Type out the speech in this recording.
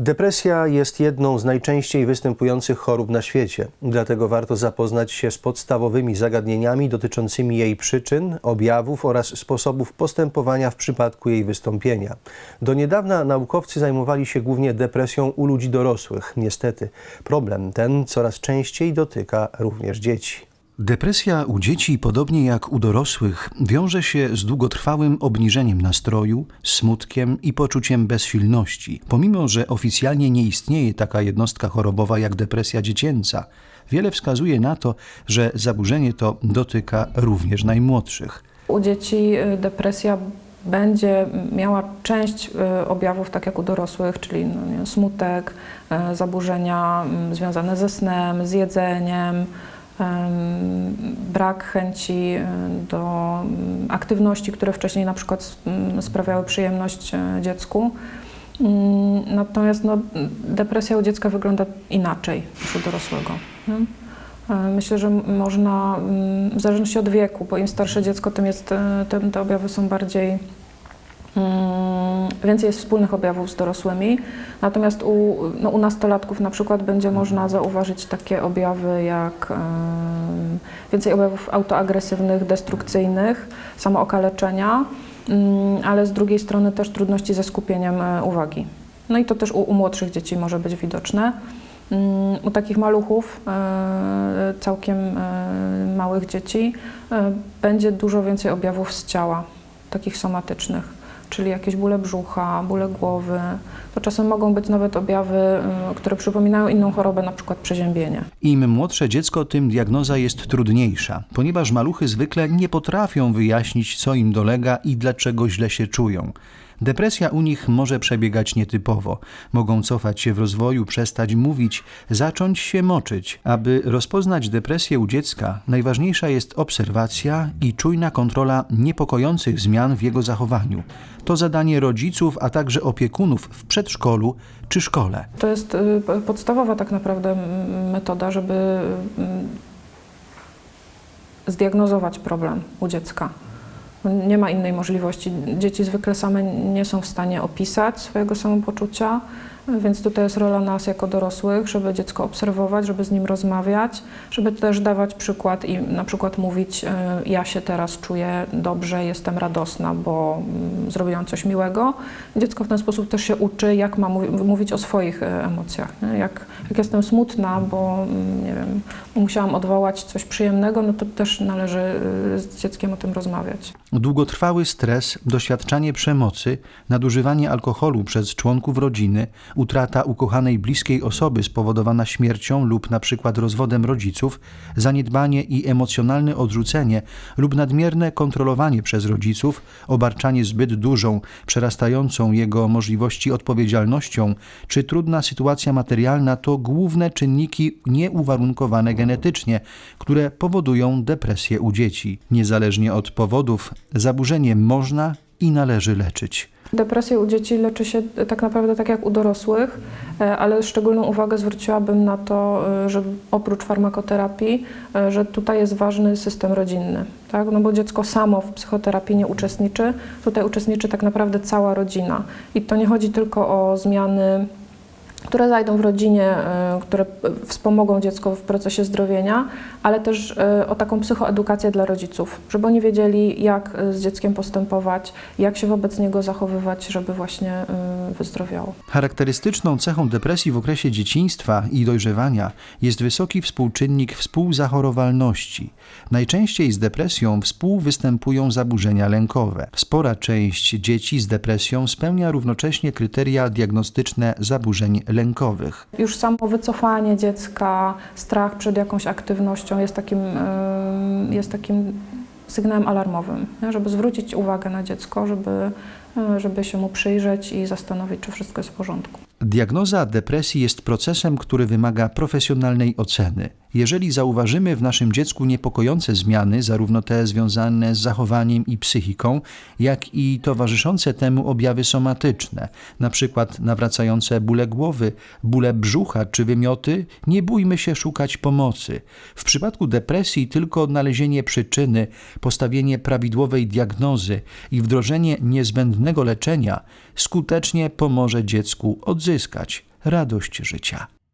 Depresja jest jedną z najczęściej występujących chorób na świecie, dlatego warto zapoznać się z podstawowymi zagadnieniami dotyczącymi jej przyczyn, objawów oraz sposobów postępowania w przypadku jej wystąpienia. Do niedawna naukowcy zajmowali się głównie depresją u ludzi dorosłych. Niestety, problem ten coraz częściej dotyka również dzieci. Depresja u dzieci, podobnie jak u dorosłych, wiąże się z długotrwałym obniżeniem nastroju, smutkiem i poczuciem bezsilności. Pomimo, że oficjalnie nie istnieje taka jednostka chorobowa jak depresja dziecięca, wiele wskazuje na to, że zaburzenie to dotyka również najmłodszych. U dzieci y, depresja będzie miała część y, objawów, tak jak u dorosłych, czyli no, nie, smutek, y, zaburzenia mm, związane ze snem, z jedzeniem, em, brak chęci do aktywności, które wcześniej na przykład sprawiały przyjemność y, dziecku. Mm, Natomiast no, depresja u dziecka wygląda inaczej niż u dorosłego. E, Myślę, że można, w zależności od wieku, bo im starsze dziecko, tym, jest, e, tym te objawy są bardziej, więcej jest wspólnych objawów z dorosłymi. Natomiast u, no, u nastolatków na przykład będzie można zauważyć takie objawy jak więcej objawów autoagresywnych, destrukcyjnych, samookaleczenia, mm, ale z drugiej strony też trudności ze skupieniem e, uwagi. No i to też u, u młodszych dzieci może być widoczne. Mm, U takich maluchów, e, całkiem e, małych dzieci, będzie dużo więcej objawów z ciała, takich somatycznych, czyli jakieś bóle brzucha, bóle głowy. To czasem mogą być nawet objawy, mm, które przypominają inną chorobę, na przykład przeziębienie. Im młodsze dziecko, tym diagnoza jest trudniejsza, ponieważ maluchy zwykle nie potrafią wyjaśnić, co im dolega i dlaczego źle się czują. Depresja u nich może przebiegać nietypowo. Mogą cofać się w rozwoju, przestać mówić, zacząć się moczyć. Aby rozpoznać depresję u dziecka, najważniejsza jest obserwacja i czujna kontrola niepokojących zmian w jego zachowaniu. To zadanie rodziców, a także opiekunów w przedszkolu czy szkole. To jest y, podstawowa tak naprawdę metoda, żeby mm, zdiagnozować problem u dziecka. Nie ma innej możliwości. Dzieci zwykle same nie są w stanie opisać swojego samopoczucia, więc tutaj jest rola nas jako dorosłych, żeby dziecko obserwować, żeby z nim rozmawiać, żeby też dawać przykład i na przykład mówić: y, Ja się teraz czuję dobrze, jestem radosna, bo mm, zrobiłam coś miłego. Dziecko w ten sposób też się uczy, jak ma mówi- mówić o swoich e, emocjach. Jak, jak jestem smutna, bo mm, nie wiem, musiałam odwołać coś przyjemnego, no to też należy y, z dzieckiem o tym rozmawiać. Długotrwały stres, doświadczanie przemocy, nadużywanie alkoholu przez członków rodziny, utrata ukochanej bliskiej osoby spowodowana śmiercią lub na przykład rozwodem rodziców, zaniedbanie i emocjonalne odrzucenie lub nadmierne kontrolowanie przez rodziców, obarczanie zbyt dużą, przerastającą jego możliwości odpowiedzialnością, czy trudna sytuacja materialna to główne czynniki nieuwarunkowane genetycznie, które powodują depresję u dzieci. Niezależnie od powodów, zaburzenie można i należy leczyć. Depresję u dzieci leczy się tak naprawdę tak jak u dorosłych, e, ale szczególną uwagę zwróciłabym na to, e, że oprócz farmakoterapii, e, że tutaj jest ważny system rodzinny, tak? No bo dziecko samo w psychoterapii nie uczestniczy, tutaj uczestniczy tak naprawdę cała rodzina. I to nie chodzi tylko o zmiany które zajdą w rodzinie, e, które wspomogą dziecko w procesie zdrowienia, ale też e, o taką psychoedukację dla rodziców, żeby oni wiedzieli, jak e, z dzieckiem postępować, jak się wobec niego zachowywać, żeby właśnie e, wyzdrowiało. Charakterystyczną cechą depresji w okresie dzieciństwa i dojrzewania jest wysoki współczynnik współzachorowalności. Najczęściej z depresją współwystępują zaburzenia lękowe. Spora część dzieci z depresją spełnia równocześnie kryteria diagnostyczne zaburzeń lękowych. Już samo wycofanie dziecka, strach przed jakąś aktywnością jest takim, jest takim sygnałem alarmowym, nie? żeby zwrócić uwagę na dziecko, żeby, e, żeby się mu przyjrzeć i zastanowić, czy wszystko jest w porządku. Diagnoza depresji jest procesem, który wymaga profesjonalnej oceny. Jeżeli zauważymy w naszym dziecku niepokojące zmiany, zarówno te związane z zachowaniem i psychiką, jak i towarzyszące temu objawy somatyczne, np. nawracające bóle głowy, bóle brzucha czy wymioty, nie bójmy się szukać pomocy. W przypadku depresji tylko odnalezienie przyczyny, postawienie prawidłowej diagnozy i wdrożenie niezbędnego leczenia skutecznie pomoże dziecku odzyskać radość życia.